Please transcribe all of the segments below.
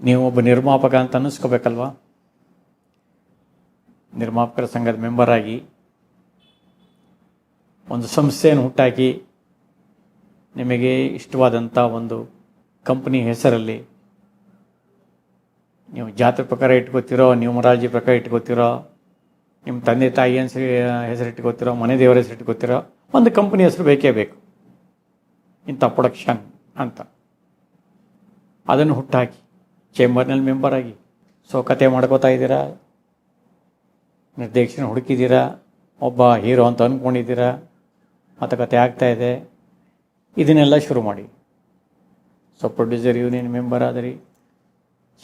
ನೀವು ಒಬ್ಬ ನಿರ್ಮಾಪಕ ಅಂತ ಅನ್ನಿಸ್ಕೋಬೇಕಲ್ವಾ? ನಿರ್ಮಾಪಕರ ಸಂಘದ ಮೆಂಬರ್ ಆಗಿ ಒಂದು ಸಂಸ್ಥೆಯನ್ನು ಹುಟ್ಟಾಕಿ ನಿಮಗೆ ಇಷ್ಟವಾದಂಥ ಒಂದು ಕಂಪ್ನಿ ಹೆಸರಲ್ಲಿ ನೀವು ಜಾತ್ರೆ ಪ್ರಕಾರ ಇಟ್ಕೋತಿರೋ, ನ್ಯೂಮರಾಲಜಿ ಪ್ರಕಾರ ಇಟ್ಕೋತಿರೋ, ನಿಮ್ಮ ತಂದೆ ತಾಯಿ ಹೆಸರು ಹೆಸರು ಇಟ್ಕೋತಿರೋ, ಮನೆ ದೇವರ ಹೆಸರು ಇಟ್ಕೋತಿರೋ, ಒಂದು ಕಂಪ್ನಿ ಹೆಸರು ಬೇಕೇ ಬೇಕು. ಇಂಥ ಪ್ರೊಡಕ್ಷನ್ ಅಂತ. ಅದನ್ನು ಹುಟ್ಟಾಕಿ ಚೇಂಬರ್ನಲ್ಲಿ ಮೆಂಬರ್ ಆಗಿ ಸೊ ಕತೆ ಮಾಡ್ಕೋತಾ ಇದ್ದೀರಾ? ನಿರ್ದೇಶನ ಹುಡುಕಿದ್ದೀರಾ? ಒಬ್ಬ ಹೀರೋ ಅಂತ ಅಂದ್ಕೊಂಡಿದ್ದೀರಾ ಮತ್ತು ಆಗ್ತಾ ಇದೆ. ಇದನ್ನೆಲ್ಲ ಶುರು ಮಾಡಿ. ಸೊ ಪ್ರೊಡ್ಯೂಸರ್ ಯೂನಿಯನ್ ಮೆಂಬರ್ ಆದ್ರಿ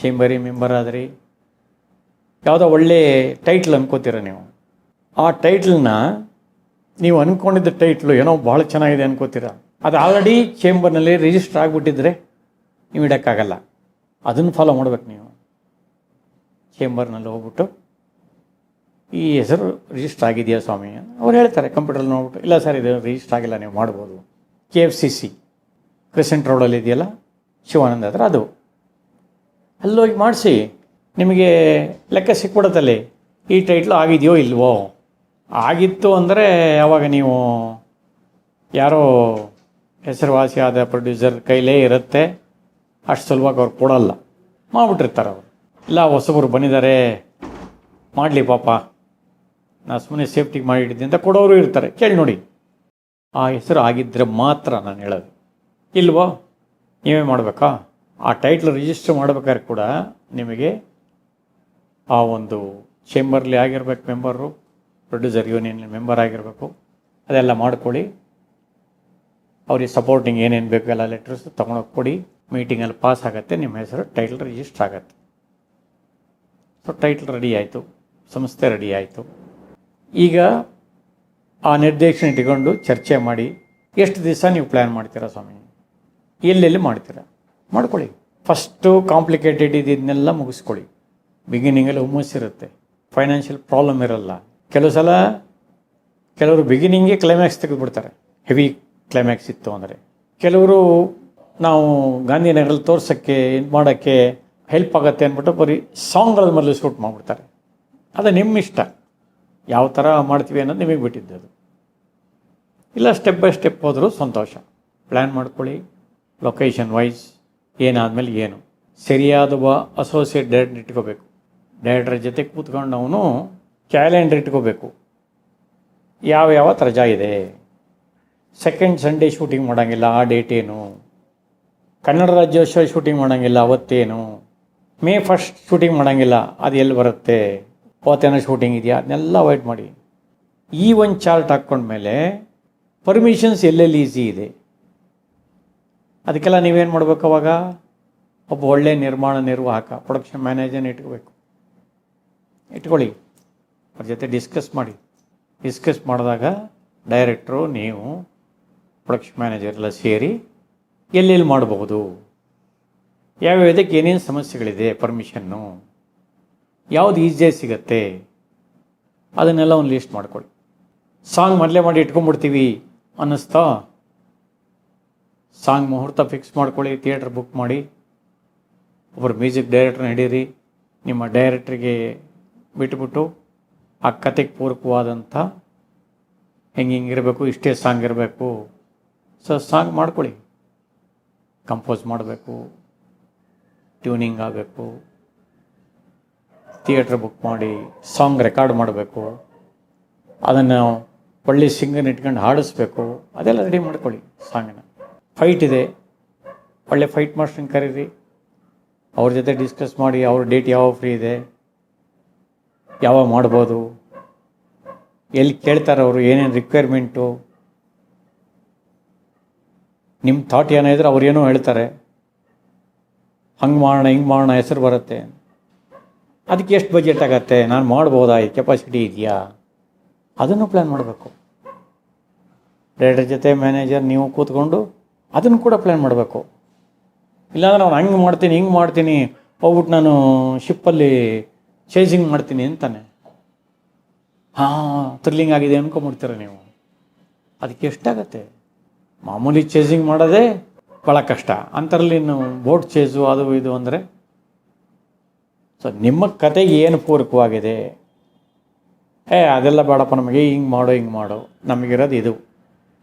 ಚೇಂಬರಿ ಮೆಂಬರ್ ಆದ್ರಿ. ಯಾವುದೋ ಒಳ್ಳೆ ಟೈಟ್ಲ್ ಅನ್ಕೋತೀರ ನೀವು? ಆ ಟೈಟ್ಲನ್ನ ನೀವು ಅಂದ್ಕೊಂಡಿದ್ದ ಟೈಟ್ಲು ಏನೋ ಭಾಳ ಚೆನ್ನಾಗಿದೆ ಅನ್ಕೋತೀರ? ಅದು ಆಲ್ರೆಡಿ ಚೇಂಬರ್ನಲ್ಲಿ ರಿಜಿಸ್ಟರ್ ಆಗಿಬಿಟ್ಟಿದ್ರೆ ನೀವು ಇಡೋಕ್ಕಾಗಲ್ಲ ಅದನ್ನು ಫಾಲೋ ಮಾಡ್ಬೇಕು ನೀವು. ಚೇಂಬರ್ನಲ್ಲಿ ಹೋಗ್ಬಿಟ್ಟು ಈ ಹೆಸರು ರಿಜಿಸ್ಟರ್ ಆಗಿದೆಯಾ ಸ್ವಾಮಿ? ಅವ್ರು ಹೇಳ್ತಾರೆ ಕಂಪ್ಯೂಟ್ರಲ್ಲಿ ನೋಡ್ಬಿಟ್ಟು, ಇಲ್ಲ ಸರ್, ಇದು ರಿಜಿಸ್ಟರ್ ಆಗಿಲ್ಲ, ನೀವು ಮಾಡ್ಬೋದು. K F C C crescent ರೋಡಲ್ಲಿ ಇದೆಯಲ್ಲ, ಶಿವಾನಂದ ಹತ್ರ ಅದು. ಅಲ್ಲೋಗಿ ಮಾಡಿಸಿ, ನಿಮಗೆ ಲೆಕ್ಕ ಸಿಕ್ಬಿಡತ್ತಲ್ಲಿ, ಈ ಟೈಟ್ಲು ಆಗಿದೆಯೋ ಇಲ್ವೋ? ಆಗಿತ್ತು ಅಂದರೆ ಯಾವಾಗ ನೀವು ಯಾರೋ ಹೆಸರುವಾಸಿಯಾದ ಪ್ರೊಡ್ಯೂಸರ್ ಕೈಲೇ ಇರುತ್ತೆ. ಅಷ್ಟು ಸುಲಭವಾಗಿ ಅವ್ರು ಕೊಡಲ್ಲ. ಮಾಡಿಬಿಟ್ಟಿರ್ತಾರೆ ಅವರು. ಇಲ್ಲ, ಹೊಸಬರು ಬಂದಿದ್ದಾರೆ. ಮಾಡಲಿ ಪಾಪ. ನಾ ಸುಮ್ಮನೆ ಸೇಫ್ಟಿಗೆ ಮಾಡಿಟ್ಟಿದ್ದೆ ಅಂತ ಕೊಡೋರು ಇರ್ತಾರೆ. ಕೇಳಿ ನೋಡಿ. ಆ ಹೆಸರು ಆಗಿದ್ದರೆ ಮಾತ್ರ ನಾನು ಹೇಳೋದು. ಇಲ್ವೋ? ನೀವೇ ಮಾಡಬೇಕಾ? ಆ ಟೈಟ್ಲ್ ರಿಜಿಸ್ಟರ್ ಮಾಡ್ಬೇಕಾದ್ರೆ ಕೂಡ ನಿಮಗೆ ಆ ಒಂದು ಚೇಂಬರ್ಲಿ ಆಗಿರ್ಬೇಕು ಮೆಂಬರು ಪ್ರೊಡ್ಯೂಸರ್ ಯೂನಿಯನ್ ಮೆಂಬರ್ ಆಗಿರಬೇಕು. ಅದೆಲ್ಲ ಮಾಡ್ಕೊಳ್ಳಿ. ಅವ್ರಿಗೆ ಸಪೋರ್ಟಿಂಗ್ ಏನೇನು ಬೇಕು ಎಲ್ಲ ಲೆಟರ್ಸ್ ತೊಗೊಂಡೋಗಿ ಕೊಡಿ. ಮೀಟಿಂಗಲ್ಲಿ ಪಾಸ್ ಆಗುತ್ತೆ, ನಿಮ್ಮ ಹೆಸರು ಟೈಟಲ್ ರಿಜಿಸ್ಟರ್ ಆಗುತ್ತೆ. ಸೊ ಟೈಟಲ್ ರೆಡಿ ಆಯಿತು, ಸಂಸ್ಥೆ ರೆಡಿ ಆಯಿತು. ಈಗ ಆ ನಿರ್ದೇಶನ ಇಟ್ಕೊಂಡು ಚರ್ಚೆ ಮಾಡಿ, ಎಷ್ಟು ದಿವಸ ನೀವು ಪ್ಲ್ಯಾನ್ ಮಾಡ್ತೀರಾ ಸ್ವಾಮಿ? ಎಲ್ಲೆಲ್ಲಿ ಮಾಡ್ತೀರಾ? ಮಾಡ್ಕೊಳ್ಳಿ. ಫಸ್ಟು ಕಾಂಪ್ಲಿಕೇಟೆಡ್ ಇದನ್ನೆಲ್ಲ ಮುಗಿಸ್ಕೊಳ್ಳಿ. ಬಿಗಿನಿಂಗಲ್ಲಿ ಹುಮ್ಮಸ್ಸಿರುತ್ತೆ ಫೈನಾನ್ಷಿಯಲ್ ಪ್ರಾಬ್ಲಮ್ ಇರಲ್ಲ. ಕೆಲವು ಸಲ ಕೆಲವರು ಬಿಗಿನಿಂಗೇ ಕ್ಲೈಮ್ಯಾಕ್ಸ್ ತೆಗೆದುಬಿಡ್ತಾರೆ. ಹೆವಿ ಕ್ಲೈಮ್ಯಾಕ್ಸ್ ಇತ್ತು ಅಂದರೆ. ಕೆಲವರು ನಾವು ಗಾಂಧಿನಗರಲ್ಲಿ ತೋರ್ಸೋಕ್ಕೆ ಇದು ಮಾಡೋಕ್ಕೆ ಹೆಲ್ಪ್ ಆಗುತ್ತೆ ಅಂದ್ಬಿಟ್ಟು ಬರೀ ಸಾಂಗ್ಗಳ ಮೇಲೆ ಶೂಟ್ ಮಾಡಿಬಿಡ್ತಾರೆ. ಅದು ನಿಮ್ಮ ಇಷ್ಟ. ಯಾವ ಥರ ಮಾಡ್ತೀವಿ ಅನ್ನೋದು ನಿಮಗೆ ಬಿಟ್ಟಿದ್ದದು ಇಲ್ಲ ಸ್ಟೆಪ್ ಬೈ ಸ್ಟೆಪ್ ಹೋದರೂ ಸಂತೋಷ. ಪ್ಲ್ಯಾನ್ ಮಾಡ್ಕೊಳ್ಳಿ. ಲೊಕೇಶನ್ ವೈಸ್ ಏನಾದಮೇಲೆ ಏನು. ಸರಿಯಾದ ಅಸೋಸಿಯೇಟ್ ಡೈರೆಕ್ಟರ್ ಇಟ್ಕೋಬೇಕು. ಡೈರೆಕ್ಟ್ರ ಜೊತೆ ಕೂತ್ಕೊಂಡು ಅವನು ಕ್ಯಾಲೆಂಡರ್ ಇಟ್ಕೋಬೇಕು. ಯಾವ ಯಾವ ರಜಾ ಇದೆ. ಸೆಕೆಂಡ್ ಸಂಡೇ ಶೂಟಿಂಗ್ ಮಾಡೋಂಗಿಲ್ಲ ಆ ಡೇಟ್ ಏನು. ಕನ್ನಡ ರಾಜ್ಯೋತ್ಸವ ಶೂಟಿಂಗ್ ಮಾಡೋಂಗಿಲ್ಲ, ಅವತ್ತೇನು? ಮೇ ಫಸ್ಟ್ ಶೂಟಿಂಗ್ ಮಾಡೋಂಗಿಲ್ಲ, ಅದು ಎಲ್ಲಿ ಬರುತ್ತೆ? ಅವತ್ತೇನೋ ಶೂಟಿಂಗ್ ಇದೆಯಾ? ಅದನ್ನೆಲ್ಲ ಅವಾಯ್ಡ್ ಮಾಡಿ. ಈ ಒಂದು ಚಾರ್ಟ್ ಹಾಕ್ಕೊಂಡ್ಮೇಲೆ ಪರ್ಮಿಷನ್ಸ್ ಎಲ್ಲೆಲ್ಲಿ ಈಸಿ ಇದೆ? ಅದಕ್ಕೆಲ್ಲ ನೀವೇನು ಮಾಡಬೇಕು ಅವಾಗ? ಒಬ್ಬ ಒಳ್ಳೆಯ ನಿರ್ಮಾಣ ನಿರ್ವಾಹಕ ಪ್ರೊಡಕ್ಷನ್ ಮ್ಯಾನೇಜರ್ನ ಇಟ್ಕೋಬೇಕು. ಇಟ್ಕೊಳ್ಳಿ. ಅವ್ರ ಜೊತೆ ಡಿಸ್ಕಸ್ ಮಾಡಿ. ಡಿಸ್ಕಸ್ ಮಾಡಿದಾಗ ಡೈರೆಕ್ಟ್ರು ನೀವು ಪ್ರೊಡಕ್ಷನ್ ಮ್ಯಾನೇಜರ್ ಎಲ್ಲ ಸೇರಿ ಎಲ್ಲೆಲ್ಲಿ ಮಾಡಬಹುದು? ಯಾವ್ಯಾವ ಇದಕ್ಕೆ ಏನೇನು ಸಮಸ್ಯೆಗಳಿದೆ ಪರ್ಮಿಷನ್ನು ಯಾವುದು ಈಸಿಯಾಗಿ ಸಿಗತ್ತೆ? ಅದನ್ನೆಲ್ಲ ಒಂದು ಲಿಸ್ಟ್ ಮಾಡ್ಕೊಳ್ಳಿ. ಸಾಂಗ್ ಮೊದಲೇ ಮಾಡಿ ಇಟ್ಕೊಂಡ್ಬಿಡ್ತೀವಿ ಅನ್ನಿಸ್ತಾ? ಸಾಂಗ್ ಮುಹೂರ್ತ ಫಿಕ್ಸ್ ಮಾಡ್ಕೊಳ್ಳಿ ಥಿಯೇಟ್ರ್ ಬುಕ್ ಮಾಡಿ. ಒಬ್ಬರು ಮ್ಯೂಸಿಕ್ ಡೈರೆಕ್ಟ್ರನ್ನ ಹಿಡೀರಿ, ನಿಮ್ಮ ಡೈರೆಕ್ಟ್ರಿಗೆ ಬಿಟ್ಬಿಟ್ಟು ಆ ಕತೆಗೆ ಪೂರಕವಾದಂಥ ಹೆಂಗೆ ಹಿಂಗಿರಬೇಕು ಇಷ್ಟೇ ಸಾಂಗ್ ಇರಬೇಕು. ಸೊ ಸಾಂಗ್ ಮಾಡ್ಕೊಳ್ಳಿ. ಕಂಪೋಸ್ ಮಾಡಬೇಕು, ಟ್ಯೂನಿಂಗ್ ಆಗಬೇಕು, ಥಿಯೇಟ್ರ್ ಬುಕ್ ಮಾಡಿ, ಸಾಂಗ್ ರೆಕಾರ್ಡ್ ಮಾಡಬೇಕು, ಅದನ್ನು ಒಳ್ಳೆ ಸಿಂಗರ್ ಇಟ್ಕೊಂಡು ಹಾಡಿಸ್ಬೇಕು, ಅದೆಲ್ಲ ರೆಡಿ ಮಾಡ್ಕೊಳ್ಳಿ ಸಾಂಗನ್ನ ಫೈಟ್ ಇದೆ. ಒಳ್ಳೆ ಫೈಟ್ ಮಾಸ್ಟ್ರನ್ನ ಕರೀರಿ. ಅವ್ರ ಜೊತೆ ಡಿಸ್ಕಸ್ ಮಾಡಿ, ಅವ್ರ ಡೇಟ್ ಯಾವಾಗ ಫ್ರೀ ಇದೆ, ಯಾವಾಗ ಮಾಡ್ಬೋದು, ಎಲ್ಲಿ ಕೇಳ್ತಾರೆ ಅವರು, ಏನೇನು ರಿಕ್ವೈರ್ಮೆಂಟು ನಿಮ್ಮ ಥಾಟ್ ಏನಾದ್ರೆ ಅವ್ರು ಏನೋ ಹೇಳ್ತಾರೆ. ಹಂಗೆ ಮಾಡೋಣ, ಹಿಂಗೆ ಮಾಡೋಣ, ಹೆಸರು ಬರುತ್ತೆ. ಅದಕ್ಕೆ ಎಷ್ಟು ಬಜೆಟ್ ಆಗತ್ತೆ? ನಾನು ಮಾಡ್ಬೋದಾ? ಈ ಕೆಪಾಸಿಟಿ ಇದೆಯಾ? ಅದನ್ನು ಪ್ಲ್ಯಾನ್ ಮಾಡಬೇಕು. ಡೈರೆಕ್ಟರ್ ಜೊತೆ ಮ್ಯಾನೇಜರ್ ನೀವು ಕೂತ್ಕೊಂಡು ಅದನ್ನು ಕೂಡ ಪ್ಲ್ಯಾನ್ ಮಾಡಬೇಕು. ಇಲ್ಲಾಂದ್ರೆ ನಾನು ಹಂಗೆ ಮಾಡ್ತೀನಿ, ಹಿಂಗೆ ಮಾಡ್ತೀನಿ ಹೋಗ್ಬಿಟ್ಟು ನಾನು ಶಿಪ್ಪಲ್ಲಿ ಚೇಸಿಂಗ್ ಮಾಡ್ತೀನಿ ಅಂತಾನೆ. ಹಾಂ ಥ್ರಿಲ್ಲಿಂಗ್ ಆಗಿದೆ ಅನ್ಕೊಂಬಿಡ್ತೀರ ನೀವು. ಅದಕ್ಕೆ ಎಷ್ಟಾಗತ್ತೆ? ಮಾಮೂಲಿ ಚೇಸಿಂಗ್ ಮಾಡೋದೇ ಭಾಳ ಕಷ್ಟ. ಅಂಥರಲ್ಲಿ ಇನ್ನು ಬೋಟ್ ಚೇಸು ಅದು ಇದು ಅಂದರೆ ಸೊ ನಿಮ್ಮ ಕತೆಗೆ ಏನು ಪೂರಕವಾಗಿದೆ? ಏ, ಅದೆಲ್ಲ ಬೇಡಪ್ಪ ನಮಗೆ ಹಿಂಗೆ ಮಾಡು ಹಿಂಗೆ ಮಾಡು. ನಮಗಿರೋದು ಇದು.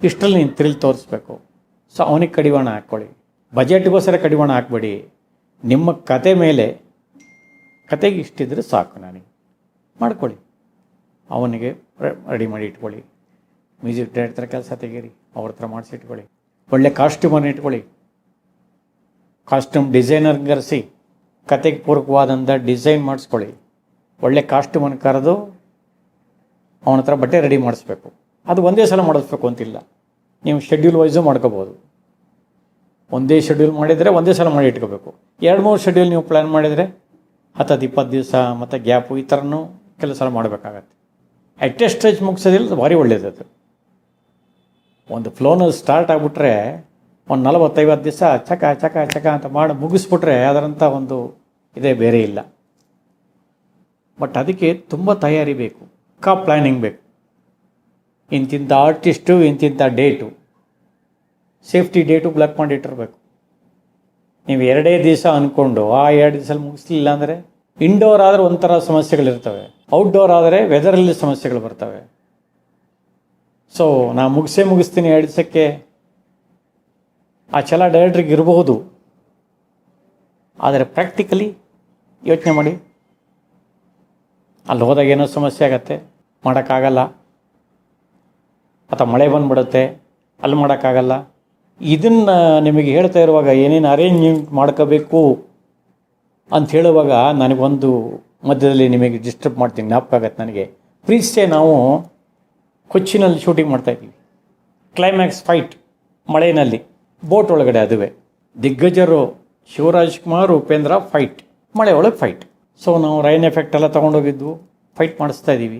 ಇಷ್ಟರಲ್ಲಿ ನೀನು ತಿರುಗಿ ತೋರಿಸ್ಬೇಕು. ಸೊ ಅವನಿಗೆ ಕಡಿವಾಣ ಹಾಕ್ಕೊಳ್ಳಿ. ಬಜೆಟ್ಗೋಸ್ಕರ ಕಡಿವಾಣ ಹಾಕ್ಬೇಡಿ. ನಿಮ್ಮ ಕತೆ ಮೇಲೆ ಕತೆಗೆ ಇಷ್ಟಿದ್ರೆ ಸಾಕು ನನಗೆ. ಮಾಡ್ಕೊಳ್ಳಿ. ಅವನಿಗೆ ರೆಡಿ ಮಾಡಿ ಇಟ್ಕೊಳ್ಳಿ. ಮ್ಯೂಸಿಕ್ ಡೈರೆಕ್ಟರ್ ಕೆಲಸ ತೆಗೀರಿ, ಅವ್ರ ಹತ್ರ ಮಾಡಿಸಿ ಇಟ್ಕೊಳ್ಳಿ. ಒಳ್ಳೆ ಕಾಸ್ಟ್ಯೂಮನ್ನು ಇಟ್ಕೊಳ್ಳಿ. ಕಾಸ್ಟ್ಯೂಮ್ ಡಿಸೈನರ್ ಕರೆಸಿ ಕತೆಗೆ ಪೂರಕವಾದಂಥ ಡಿಸೈನ್ ಮಾಡಿಸ್ಕೊಳ್ಳಿ. ಒಳ್ಳೆ ಕಾಸ್ಟ್ಯೂಮನ್ನು ಕರೆದು ಅವನ ಹತ್ರ ಬಟ್ಟೆ ರೆಡಿ ಮಾಡಿಸ್ಬೇಕು. ಅದು ಒಂದೇ ಸಲ ಮಾಡಿಸ್ಬೇಕು ಅಂತಿಲ್ಲ. ನೀವು ಶೆಡ್ಯೂಲ್ ವೈಸು ಮಾಡ್ಕೋಬೋದು. ಒಂದೇ ಶೆಡ್ಯೂಲ್ ಮಾಡಿದರೆ ಒಂದೇ ಸಲ ಮಾಡಿ ಇಟ್ಕೋಬೇಕು. ಎರಡು, ಮೂರು ಶೆಡ್ಯೂಲ್ ನೀವು ಪ್ಲ್ಯಾನ್ ಮಾಡಿದರೆ ಹತ್ತತ್ತು, ಇಪ್ಪತ್ತು ದಿವಸ ಮತ್ತು ಗ್ಯಾಪು ಈ ಥರನೂ ಕೆಲಸ ಮಾಡಬೇಕಾಗತ್ತೆ. ಅಟ್ಟೆ ಸ್ಟ್ರೆಚ್ ಮುಗಿಸೋದಿಲ್ಲ, ಭಾರಿ ಒಳ್ಳೆಯದು ಒಂದು ಫ್ಲೋನಲ್ಲಿ ಸ್ಟಾರ್ಟ್ ಆಗಿಬಿಟ್ರೆ ಒಂದು ನಲವತ್ತೈವತ್ತು ದಿವಸ ಚಕ ಚಕ ಚಕ ಅಂತ ಮಾಡಿ ಮುಗಿಸ್ಬಿಟ್ರೆ ಅದರಂಥ ಒಂದು ಇದೇ ಬೇರೆ ಇಲ್ಲ. ಬಟ್ ಅದಕ್ಕೆ ತುಂಬ ತಯಾರಿ ಬೇಕು ಕಾ ಪ್ಲ್ಯಾನಿಂಗ್ ಬೇಕು. ಇಂತಿಂಥ ಆರ್ಟಿಸ್ಟು ಇಂತಿಂಥ ಡೇಟು ಸೇಫ್ಟಿ ಡೇಟು ಬ್ಲಾಕ್ ಮಾಡಿಟ್ಟಿರಬೇಕು ನೀವು ಎರಡೇ ದಿವಸ ಅಂದ್ಕೊಂಡು ಆ ಎರಡು ದಿವಸ ಮುಗಿಸ್ಲಿಲ್ಲ ಅಂದರೆ ಇಂಡೋರ್ ಆದರೆ ಒಂಥರ ಸಮಸ್ಯೆಗಳಿರ್ತವೆ. ಔಟ್ಡೋರ್ ಆದರೆ ವೆದರಲ್ಲಿ ಸಮಸ್ಯೆಗಳು ಬರ್ತವೆ. ಸೊ ನಾ ಮುಗಿಸೇ ಮುಗಿಸ್ತೀನಿ ಎರಡು ದಿವಸಕ್ಕೆ. ಆ ಛಲ ಡೈರೆಕ್ಟ್ರಿಗೆ ಇರಬಹುದು. ಆದರೆ ಪ್ರಾಕ್ಟಿಕಲಿ ಯೋಚನೆ ಮಾಡಿ. ಅಲ್ಲಿ ಹೋದಾಗ ಏನೋ ಸಮಸ್ಯೆ ಆಗತ್ತೆ. ಮಾಡೋಕ್ಕಾಗಲ್ಲ. ಅಥವಾ ಮಳೆ ಬಂದ್ಬಿಡುತ್ತೆ. ಅಲ್ಲಿ ಮಾಡೋಕ್ಕಾಗಲ್ಲ. ಇದನ್ನು ನಿಮಗೆ ಹೇಳ್ತಾ ಇರುವಾಗ ಏನೇನು ಅರೇಂಜ್ಮೆಂಟ್ ಮಾಡ್ಕೋಬೇಕು ಅಂತ ಹೇಳುವಾಗ ನನಗೊಂದು ಮಧ್ಯದಲ್ಲಿ ನಿಮಗೆ ಡಿಸ್ಟರ್ಬ್ ಮಾಡ್ತೀನಿ. ಜ್ಞಾಪಕ ಆಗತ್ತೆ ನನಗೆ ಪ್ರೀಸ್ಟೇ ನಾವು ಕೊಚ್ಚಿನಲ್ಲಿ ಶೂಟಿಂಗ್ ಮಾಡ್ತಾ ಇದ್ದೀವಿ. ಕ್ಲೈಮ್ಯಾಕ್ಸ್ ಫೈಟ್ ಮಳೆಯಲ್ಲಿ ಬೋಟ್ ಒಳಗಡೆ ಅದುವೆ. ದಿಗ್ಗಜರು ಶಿವರಾಜ್ ಕುಮಾರ್, ಉಪೇಂದ್ರ ಫೈಟ್ ಮಳೆ ಒಳಗೆ ಫೈಟ್ ಸೊ ನಾವು ರೈನ್ ಎಫೆಕ್ಟ್ ಎಲ್ಲ ತೊಗೊಂಡೋಗಿದ್ವು ಫೈಟ್ ಮಾಡಿಸ್ತಾ ಇದ್ದೀವಿ.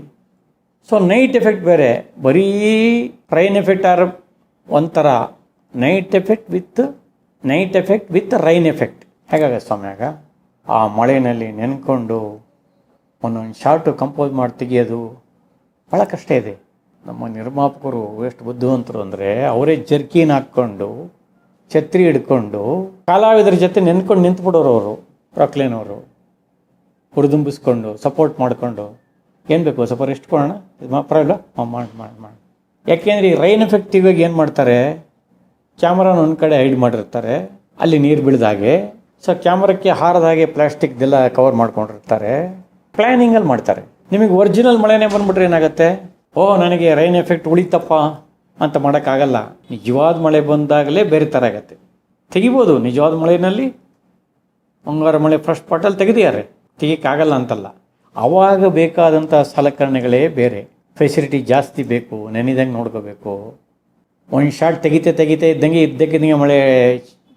ಸೊ ನೈಟ್ ಎಫೆಕ್ಟ್ ಬೇರೆ, ಬರೀ ರೈನ್ ಎಫೆಕ್ಟ್ ಆರ್ ಒಂಥರ night effect with night effect with rain effect ಹೇಗಾಗತ್ತೆ ಸ್ವಾಮಿಯಾಗ ಆ ಮಳೆಯಲ್ಲಿ ನೆನ್ಕೊಂಡು ಒಂದೊಂದು ಶಾರ್ಟು ಕಂಪೋಸ್ ಮಾಡಿ ತೆಗಿಯೋದು ಭಾಳ ಕಷ್ಟ ಇದೆ. ನಮ್ಮ ನಿರ್ಮಾಪಕರು ಎಷ್ಟು ಬುದ್ಧಿವಂತರು ಅಂದರೆ ಅವರೇ ಜರ್ಕಿನ್ ಹಾಕ್ಕೊಂಡು, ಛತ್ರಿ ಹಿಡ್ಕೊಂಡು, ಕಲಾವಿದರ ಜೊತೆ ನೆನ್ಕೊಂಡು ನಿಂತ್ಬಿಡೋರು ಅವರು ರಾಕ್ಲೇನವರು ಹುರಿದುಂಬಿಸ್ಕೊಂಡು ಸಪೋರ್ಟ್ ಮಾಡಿಕೊಂಡು. ಏನು ಬೇಕು? ಸ್ವಲ್ಪ ರೆಸ್ಟ್ ಕೊಡೋಣ? ಪರವಾಗಿಲ್ಲ ಮಾಡಿ ಮಾಡಿ ಮಾಡಿ ಯಾಕೆಂದರೆ ಈ ರೈನ್ ಎಫೆಕ್ಟಿವ್ ಆಗಿ ಏನು ಮಾಡ್ತಾರೆ? ಕ್ಯಾಮ್ರಾನ ಒಂದು ಕಡೆ ಹೈಡ್ ಮಾಡಿರ್ತಾರೆ. ಅಲ್ಲಿ ನೀರು ಬೀಳ್ದಾಗೆ ಸೊ ಕ್ಯಾಮ್ರಕ್ಕೆ ಹಾರದ ಹಾಗೆ ಪ್ಲಾಸ್ಟಿಕ್ದೆಲ್ಲ ಕವರ್ ಮಾಡ್ಕೊಂಡಿರ್ತಾರೆ. ಪ್ಲ್ಯಾನಿಂಗಲ್ಲಿ ಮಾಡ್ತಾರೆ. ನಿಮಗೆ ಒರಿಜಿನಲ್ ಮಳೆನೇ ಬಂದ್ಬಿಟ್ರೆ ಏನಾಗುತ್ತೆ? ಓ, ನನಗೆ ರೈನ್ ಎಫೆಕ್ಟ್ ಉಳಿತಪ್ಪ ಅಂತ ಮಾಡೋಕ್ಕಾಗಲ್ಲ. ನಿಜವಾದ ಮಳೆ ಬಂದಾಗಲೇ ಬೇರೆ ಥರ ಆಗತ್ತೆ. ತೆಗಿಬೋದು, ನಿಜವಾದ ಮಳೆಯಲ್ಲಿ ಮುಂಗಾರು ಮಳೆ ಫಸ್ಟ್ ಪಾಟಲ್ಲಿ ತೆಗೆದಿದ್ದಾರೆ. ತೆಗಿಯೋಕ್ಕಾಗಲ್ಲ ಅಂತಲ್ಲ. ಆವಾಗ ಬೇಕಾದಂಥ ಸಲಕರಣೆಗಳೇ ಬೇರೆ. ಫೆಸಿಲಿಟಿ ಜಾಸ್ತಿ ಬೇಕು, ನೆನೆದಂಗೆ ನೋಡ್ಕೋಬೇಕು. ಒಂದು ಶಾರ್ಟ್ ತೆಗಿತೆ ತೆಗಿತೆ ಇದ್ದಂಗೆ ಇದ್ದಕ್ಕಿದ್ದಂಗೆ ಮಳೆ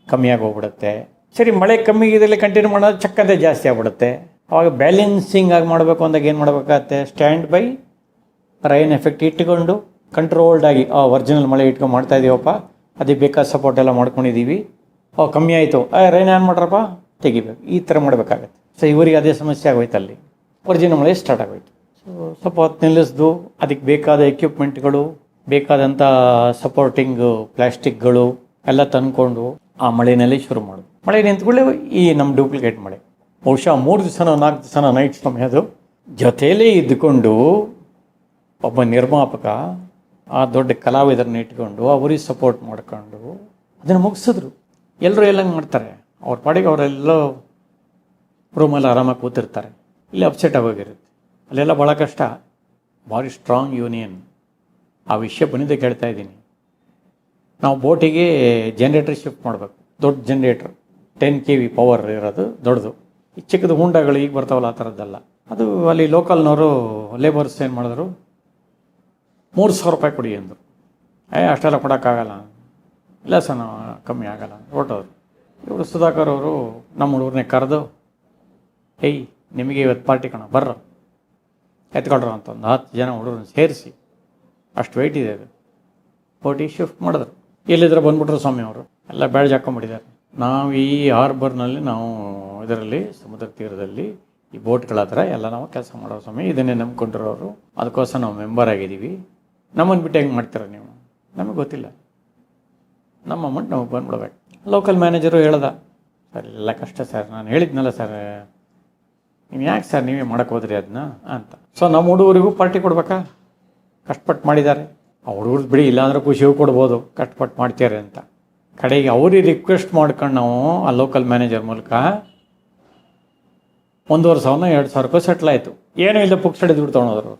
ಕಮ್ಮಿಯಾಗಿ ಆಗೋಗ್ಬಿಡುತ್ತೆ. ಸರಿ, ಮಳೆ ಕಮ್ಮಿ ಇದರಲ್ಲಿ ಕಂಟಿನ್ಯೂ ಮಾಡೋದು ಚಕ್ಕಂತೆ ಜಾಸ್ತಿ ಆಗ್ಬಿಡುತ್ತೆ. ಅವಾಗ ಬ್ಯಾಲೆನ್ಸಿಂಗ್ ಆಗಿ ಮಾಡಬೇಕು ಅಂದಾಗ ಏನು ಮಾಡಬೇಕಾಗತ್ತೆ? ಸ್ಟ್ಯಾಂಡ್ ಬೈ ರೈನ್ ಎಫೆಕ್ಟ್ ಇಟ್ಟುಕೊಂಡು ಕಂಟ್ರೋಲ್ಡ್ ಆಗಿ, ಆ ಒರಿಜಿನಲ್ ಮಳೆ ಇಟ್ಕೊಂಡು ಮಾಡ್ತಾ ಇದೀವಪ್ಪ, ಅದಕ್ಕೆ ಬೇಕಾದ ಸಪೋರ್ಟ್ ಎಲ್ಲ ಮಾಡ್ಕೊಂಡಿದ್ದೀವಿ ಓ, ಕಮ್ಮಿ ಆಯಿತು. ಆ ರೈನ್ ಏನು ಮಾಡ್ರಪ್ಪ? ತೆಗಿಬೇಕು. ಈ ಥರ ಮಾಡಬೇಕಾಗತ್ತೆ. ಸೊ ಇವರಿಗೆ ಅದೇ ಸಮಸ್ಯೆ ಆಗೋಯ್ತು ಅಲ್ಲಿ. ಒರಿಜಿನಲ್ ಮಳೆ ಸ್ಟಾರ್ಟ್ ಆಗೋಯ್ತು. ಸೊ ಸ್ವಲ್ಪ ಹೊತ್ತು ನಿಲ್ಲಿಸ್ದು, ಅದಕ್ಕೆ ಬೇಕಾದ ಎಕ್ವಿಪ್ಮೆಂಟ್ಗಳು ಬೇಕಾದಂಥ ಸಪೋರ್ಟಿಂಗ್ ಪ್ಲಾಸ್ಟಿಕ್ಗಳು ಎಲ್ಲ ತಂದ್ಕೊಂಡು ಆ ಮಳೆಯಲ್ಲಿ ಶುರು ಮಾಡೋದು. ಮಳೆ ನಿಂತ್ಕೊಳ್ಳೆ ಈ ನಮ್ಮ ಡೂಪ್ಲಿಕೇಟ್ ಮಳೆ. ಬಹುಶಃ ಮೂರು ದಿವಸನೋ ನಾಲ್ಕು ದಿವಸನೋ ನೈಟ್ ಸಮಯ ಅದು. ಜೊತೆಯಲ್ಲೇ ಇದ್ದುಕೊಂಡು ಒಬ್ಬ ನಿರ್ಮಾಪಕ ಆ ದೊಡ್ಡ ಕಲಾವಿದರನ್ನ ಇಟ್ಕೊಂಡು ಅವ್ರಿಗೆ ಸಪೋರ್ಟ್ ಮಾಡ್ಕೊಂಡು ಅದನ್ನು ಮುಗಿಸಿದ್ರು. ಎಲ್ಲರೂ ಎಲ್ಲಂಗೆ ಮಾಡ್ತಾರೆ. ಅವ್ರ ಪಾಡಿಗೆ ಅವರೆಲ್ಲೋ ರೂಮಲ್ಲಿ ಆರಾಮಾಗಿ ಕೂತಿರ್ತಾರೆ. ಇಲ್ಲಿ ಅಪ್ಸೆಟ್ ಆಗೋಗಿರುತ್ತೆ ಅಲ್ಲೆಲ್ಲ ಭಾಳ ಕಷ್ಟ. ಭಾರಿ ಸ್ಟ್ರಾಂಗ್ ಯೂನಿಯನ್ ಆ ವಿಷಯ ಬಂದಿದ್ದೆ ಕೇಳ್ತಾ ಇದ್ದೀನಿ. ನಾವು ಬೋಟಿಗೆ ಜನ್ರೇಟರ್ ಶಿಫ್ಟ್ ಮಾಡಬೇಕು. ದೊಡ್ಡ generator ten K V power ಇರೋದು ದೊಡ್ಡದು. ಈ ಚಿಕ್ಕದು ಹುಂಡಗಳು ಈಗ ಬರ್ತಾವಲ್ಲ ಆ ಥರದ್ದಲ್ಲ ಅದು ಅಲ್ಲಿ ಲೋಕಲ್ನವರು ಲೇಬರ್ಸ್ ಏನು ಮಾಡಿದ್ರು? ಮೂರು ಸಾವಿರ ರೂಪಾಯಿ ಕೊಡಿ ಅಂದರು. ಏ, ಅಷ್ಟೆಲ್ಲ ಕೊಡೋಕ್ಕಾಗಲ್ಲ. ಇಲ್ಲ ಸರ್, ನಾವು ಕಮ್ಮಿ ಆಗಲ್ಲ. ಹೊರಟೋರು ಇವರು ಸುಧಾಕರ್ ಅವರು ನಮ್ಮ ಹುಡುಗರನ್ನೇ ಕರೆದು, ಏಯ್, ನಿಮಗೆ ಇವತ್ತು ಪಾರ್ಟಿ ಕಣ, ಬರ್ರ. ಎತ್ಕೊಳ್ರ ಅಂತ ಒಂದು ಹತ್ತು ಜನ ಹುಡುಗರನ್ನ ಸೇರಿಸಿ, ಅಷ್ಟು ವೆಯ್ಟ್ ಇದೆ ಅದು. ಪೋಟಿ ಶಿಫ್ಟ್ ಮಾಡಿದ್ರು. ಎಲ್ಲಿದ್ರೆ ಬಂದ್ಬಿಟ್ರು ಸ್ವಾಮಿ ಅವರು. ಎಲ್ಲ ಬ್ಯಾಡ್ಜ್ ಹಾಕೊಂಡ್ಬಿಟ್ಟಿದ್ದಾರೆ. ನಾವು ಈ ಹಾರ್ಬರ್ನಲ್ಲಿ ನಾವು ಇದರಲ್ಲಿ, ಸಮುದ್ರ ತೀರದಲ್ಲಿ, ಈ ಬೋಟ್ಗಳ ಹತ್ರ ಎಲ್ಲ ನಾವು ಕೆಲಸ ಮಾಡೋ ಸ್ವಾಮಿ. ಇದನ್ನೇ ನಂಬ್ಕೊಂಡಿರೋರು. ಅದಕ್ಕೋಸ್ಕರ ನಾವು ಮೆಂಬರ್ ಆಗಿದ್ದೀವಿ. ನಮ್ಮನ್ನು ಬಿಟ್ಟು ಹೆಂಗೆ ಮಾಡ್ತೀರ ನೀವು? ನಮಗೆ ಗೊತ್ತಿಲ್ಲ. ನಮ್ಮ ಅಮೌಂಟ್ ನಮಗೆ ಬಂದ್ಬಿಡ್ಬೇಕು. ಲೋಕಲ್ ಮ್ಯಾನೇಜರು ಹೇಳ್ದ, ಸರ್, ಎಲ್ಲ ಕಷ್ಟ ಸರ್, ನಾನು ಹೇಳಿದ್ನಲ್ಲ ಸರ್. ನೀವು ಯಾಕೆ ಸರ್ ನೀವೇ ಮಾಡಕ್ಕೆ ಹೋದ್ರಿ ಅದನ್ನ ಅಂತ. ಸೊ ನಮ್ಮ ಹುಡುಗರಿಗೂ ಪಾರ್ಟಿ ಕೊಡ್ಬೇಕಾ? ಕಷ್ಟಪಟ್ಟು ಮಾಡಿದ್ದಾರೆ. ಆ ಹುಡುಗರು ಬಿಡಿ, ಇಲ್ಲಾಂದ್ರೆ ಖುಷಿಯೂ ಕೊಡ್ಬೋದು. ಕಷ್ಟಪಟ್ಟು ಮಾಡ್ತಾರೆ ಅಂತ. ಕಡೆಗೆ ಅವ್ರಿಗೆ ರಿಕ್ವೆಸ್ಟ್ ಮಾಡ್ಕೊಂಡು ನಾವು ಆ ಲೋಕಲ್ ಮ್ಯಾನೇಜರ್ ಮೂಲಕ ಒಂದೂವರೆ ಸಾವಿರ ಎರಡು ಸಾವಿರ ರೂಪಾಯಿ ಸೆಟ್ಲ್ ಆಯಿತು. ಏನೂ ಇಲ್ಲ ಪುಕ್ಸ್ ಸ್ಟಡಿ ದುಡ್ಡು ತೊಗೊಳೋದ್ರು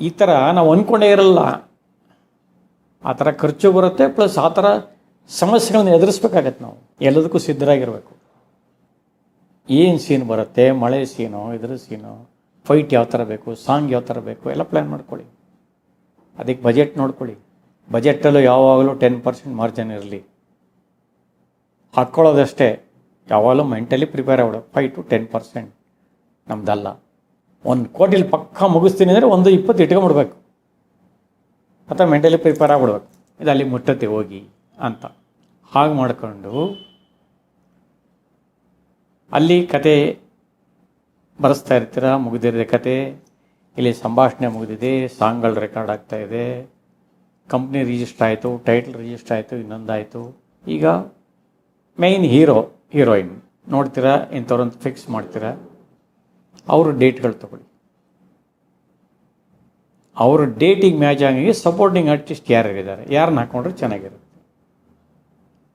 ಈ ಥರ ನಾವು ಅಂದ್ಕೊಂಡೇ ಇರಲ್ಲ. ಆ ಥರ ಖರ್ಚು ಬರುತ್ತೆ, ಪ್ಲಸ್ ಆ ಥರ ಸಮಸ್ಯೆಗಳನ್ನ ಎದುರಿಸ್ಬೇಕಾಗತ್ತೆ ನಾವು. ಎಲ್ಲದಕ್ಕೂ ಸಿದ್ಧರಾಗಿರಬೇಕು. ಏನು ಸೀನ್ ಬರುತ್ತೆ, ಮಳೆ ಸೀನು ಇದ್ರ ಸೀನು ಫೈಟ್ ಯಾವ ಥರ ಬೇಕು ಸಾಂಗ್ ಯಾವ ಥರ ಬೇಕು, ಎಲ್ಲ ಪ್ಲ್ಯಾನ್ ಮಾಡ್ಕೊಳ್ಳಿ. ಅದಕ್ಕೆ ಬಜೆಟ್ ನೋಡ್ಕೊಳ್ಳಿ. ಬಜೆಟಲ್ಲೂ ಯಾವಾಗಲೂ ಟೆನ್ ಪರ್ಸೆಂಟ್ ಮಾರ್ಜಿನ್ ಇರಲಿ. ಹಾಕ್ಕೊಳ್ಳೋದಷ್ಟೇ, ಯಾವಾಗಲೂ ಮೆಂಟಲಿ ಪ್ರಿಪೇರ್ ಆಗ್ಬಿಡು. ಫೈ ಟು ಟೆನ್ ಪರ್ಸೆಂಟ್ ನಮ್ದಲ್ಲ. ಒಂದು ಕೋಟಿಲಿ ಪಕ್ಕ ಮುಗಿಸ್ತೀನಿ ಅಂದರೆ ಒಂದು ಇಪ್ಪತ್ತು ಇಟ್ಕೊಂಬಿಡ್ಬೇಕು. ಅಥವಾ ಮೆಂಟಲಿ ಪ್ರಿಪೇರ್ ಆಗ್ಬಿಡ್ಬೇಕು. ಇದು ಅಲ್ಲಿ ಮುಟ್ಟತ್ತೆ, ಹೋಗಿ ಅಂತ. ಹಾಗೆ ಮಾಡಿಕೊಂಡು ಅಲ್ಲಿ ಕತೆ ಬರೆಸ್ತಾ ಇರ್ತೀರ? ಮುಗಿದಿದೆ ಕತೆ. ಇಲ್ಲಿ ಸಂಭಾಷಣೆ ಮುಗಿದಿದೆ, ಸಾಂಗ್ಗಳು ರೆಕಾರ್ಡ್ ಆಗ್ತಾ ಇದೆ. ಕಂಪ್ನಿ ರಿಜಿಸ್ಟರ್ ಆಯಿತು ಟೈಟಲ್ ರಿಜಿಸ್ಟರ್ ಆಯಿತು, ಇನ್ನೊಂದಾಯಿತು. ಈಗ ಮೇಯ್ನ್ ಹೀರೋ ಹೀರೋಯಿನ್ ನೋಡ್ತೀರಾ? ಇಂಥವ್ರಂತ ಫಿಕ್ಸ್ ಮಾಡ್ತೀರಾ? ಅವರು ಡೇಟ್ಗಳು ತಗೊಳ್ಳಿ. ಅವ್ರ ಡೇಟಿಗೆ ಮ್ಯಾಚ್ ಆಗಿ ಸಪೋರ್ಟಿಂಗ್ ಆರ್ಟಿಸ್ಟ್ ಯಾರ್ಯಾರಿದ್ದಾರೆ ಯಾರನ್ನ ಹಾಕೊಂಡ್ರೆ ಚೆನ್ನಾಗಿರುತ್ತೆ.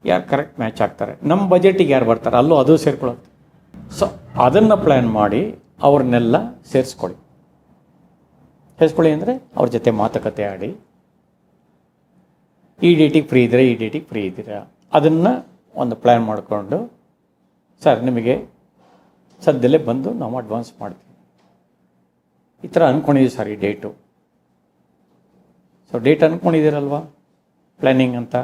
ಯಾರು ಕರೆಕ್ಟ್ ಮ್ಯಾಚ್ ಆಗ್ತಾರೆ ನಮ್ಮ ಬಜೆಟಿಗೆ ಯಾರು ಬರ್ತಾರೆ? ಅಲ್ಲೂ ಅದು ಸೇರ್ಕೊಳ್ಳುತ್ತೆ. ಸೊ ಅದನ್ನು ಪ್ಲ್ಯಾನ್ ಮಾಡಿ ಅವ್ರನ್ನೆಲ್ಲ ಸೇರಿಸ್ಕೊಳ್ಳಿ. ಸೇರಿಸ್ಕೊಳ್ಳಿ ಅಂದರೆ ಅವ್ರ ಜೊತೆ ಮಾತುಕತೆ ಆಡಿ. ಈ ಡೇಟಿಗೆ ಫ್ರೀ ಇದ್ದೀರಾ? ಈ ಡೇಟಿಗೆ ಫ್ರೀ ಇದ್ದೀರಾ? ಅದನ್ನು ಒಂದು ಪ್ಲ್ಯಾನ್ ಮಾಡಿಕೊಂಡು, ಸರ್, ನಿಮಗೆ ಸದ್ಯದಲ್ಲೇ ಬಂದು ನಾವು ಅಡ್ವಾನ್ಸ್ ಮಾಡ್ತೀವಿ. ಈ ಥರ ಅಂದ್ಕೊಂಡಿದ್ದೀವಿ ಸರ್ ಈ ಡೇಟು ಸೊ ಡೇಟ್ ಅಂದ್ಕೊಂಡಿದ್ದೀರಲ್ವಾ ಪ್ಲ್ಯಾನಿಂಗ್ ಅಂತ?